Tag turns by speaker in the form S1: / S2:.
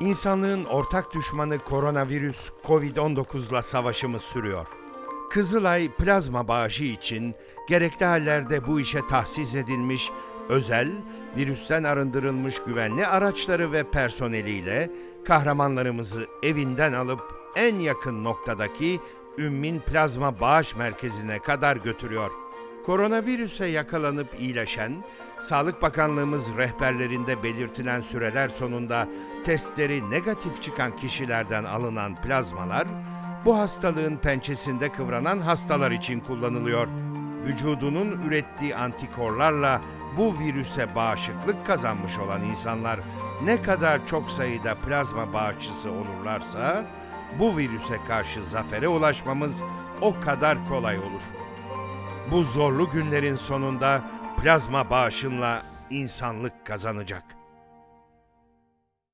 S1: İnsanlığın ortak düşmanı koronavirüs COVID-19'la savaşımız sürüyor. Kızılay plazma bağışı için gerekli hallerde bu işe tahsis edilmiş özel, virüsten arındırılmış güvenli araçları ve personeliyle kahramanlarımızı evinden alıp en yakın noktadaki Ümmin Plazma Bağış Merkezi'ne kadar götürüyor. Koronavirüse yakalanıp iyileşen, Sağlık Bakanlığımız rehberlerinde belirtilen süreler sonunda testleri negatif çıkan kişilerden alınan plazmalar, bu hastalığın pençesinde kıvranan hastalar için kullanılıyor. Vücudunun ürettiği antikorlarla bu virüse bağışıklık kazanmış olan insanlar ne kadar çok sayıda plazma bağışçısı olurlarsa, bu virüse karşı zafere ulaşmamız o kadar kolay olur. Bu zorlu günlerin sonunda plazma bağışınla insanlık kazanacak.